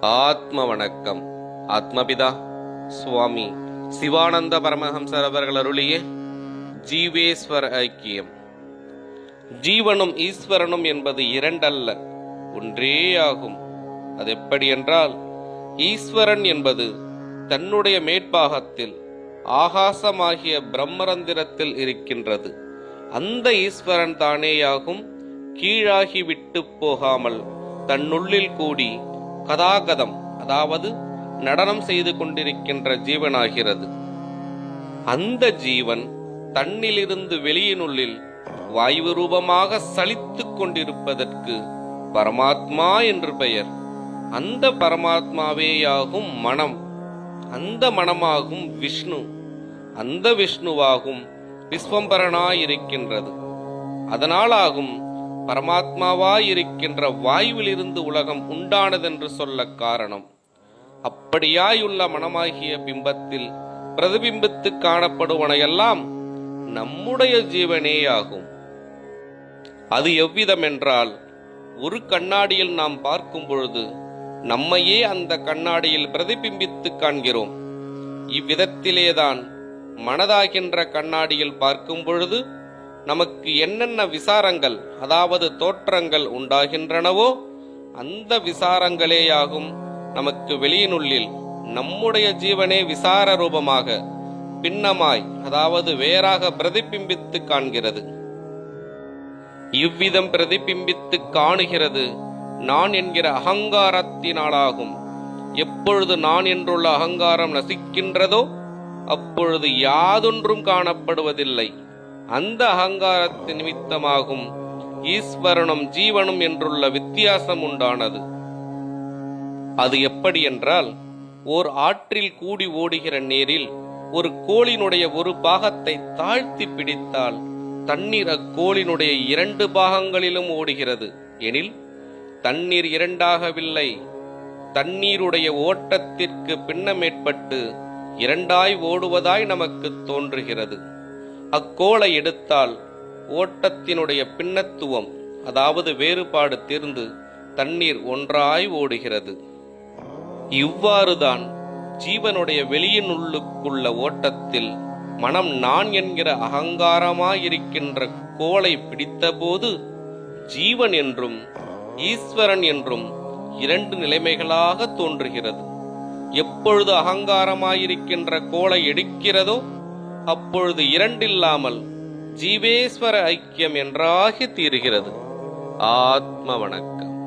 ஆத்ம வணக்கம் ஆத்மபிதா சுவாமி சிவானந்த பரமஹம்சர் அவர்கள் அருளிய ஜீவேஸ்வர ஐக்கியம். ஜீவனும் ஈஸ்வரனும் என்பது இரண்டல்ல ஒன்றே ஆகும். அது எப்படி என்றால் ஈஸ்வரன் என்பது தன்னுடைய மேற்பாகத்தில் ஆகாசமாகிய பிரம்மரந்திரத்தில் இருக்கின்றது. அந்த ஈஸ்வரன் தானேயாகும் கீழாகி விட்டு போகாமல் தன்னுள்ளில் கூடி கதாகதம் அதாவது நடனம் செய்து கொண்டிருக்கின்ற ஜீவனாகிறது. அந்த ஜீவன் தன்னிலிருந்து வெளியினுள்ளில் வாயு ரூபமாக சலித்துக் கொண்டிருப்பதற்கு பரமாத்மா என்று பெயர். அந்த பரமாத்மாவேயாகும் மனம் அந்த மனமாகும் விஷ்ணு அந்த விஷ்ணுவாகும் விஸ்வம்பரனாயிருக்கின்றது. அதனாலாகும் பரமாத்மாவாயிருக்கின்ற வாயுவிலிருந்து உலகம் உண்டானதென்று சொல்ல காரணம். அப்படியாயுள்ள மனமாகிய பிம்பத்தில் பிரதிபிம்பித்து காணப்படுவனையெல்லாம் நம்முடைய ஜீவனேயாகும். அது எவ்விதம் என்றால் ஒரு கண்ணாடியில் நாம் பார்க்கும் பொழுது நம்மையே அந்த கண்ணாடியில் பிரதிபிம்பித்து காண்கிறோம். இவ்விதத்திலேதான் மனதாகின்ற கண்ணாடியில் பார்க்கும் பொழுது நமக்கு என்னென்ன விசாரங்கள் அதாவது தோற்றங்கள் உண்டாகின்றனவோ அந்த விசாரங்களேயாகும் நமக்கு வெளியினுள்ளில் நம்முடைய ஜீவனே விசார ரூபமாக பின்னமாய் அதாவது வேறாக பிரதிபிம்பித்து காண்கிறது. இவ்விதம் பிரதிபிம்பித்து காணுகிறது நான் என்கிற அகங்காரத்தினாலாகும். எப்பொழுது நான் என்றுள்ள அகங்காரம் நசிக்கின்றதோ அப்பொழுது யாதொன்றும் காணப்படுவதில்லை. அந்த அகங்காரத்தின் நிமித்தமாகும் ஈஸ்வரனும் ஜீவனும் என்றுள்ள வித்தியாசம் உண்டானது. அது எப்படி என்றால் ஓர் ஆற்றில் கூடி ஓடுகிற நீரில் ஒரு கோளினுடைய ஒரு பாகத்தை தாழ்த்தி பிடித்தால் தண்ணீர் அக்கோளினுடைய இரண்டு பாகங்களிலும் ஓடுகிறது. எனில் தண்ணீர் இரண்டாகவில்லை. தண்ணீருடைய ஓட்டத்திற்கு பின்னமேற்பட்டு இரண்டாய் ஓடுவதாய் நமக்கு தோன்றுகிறது. அக்கோளை எடுத்தால் ஓட்டத்தினுடைய பின்னத்துவம் அதாவது வேறுபாடு தீர்ந்து தண்ணீர் ஒன்றாய் ஓடுகிறது. இவ்வாறுதான் ஜீவனுடைய வெளியினுள்ளுக்குள்ள ஓட்டத்தில் மனம் நான் என்கிற அகங்காரமாயிருக்கின்ற கோளை பிடித்தபோது ஜீவன் என்றும் ஈஸ்வரன் என்றும் இரண்டு நிலைமைகளாக தோன்றுகிறது. எப்பொழுது அகங்காரமாயிருக்கின்ற கோளை எடுக்கிறதோ அப்பொழுது இரண்டில்லாமல் ஜீவேஸ்வர ஐக்கியம் என்றாகி தீர்கிறது. ஆத்ம வணக்கம்.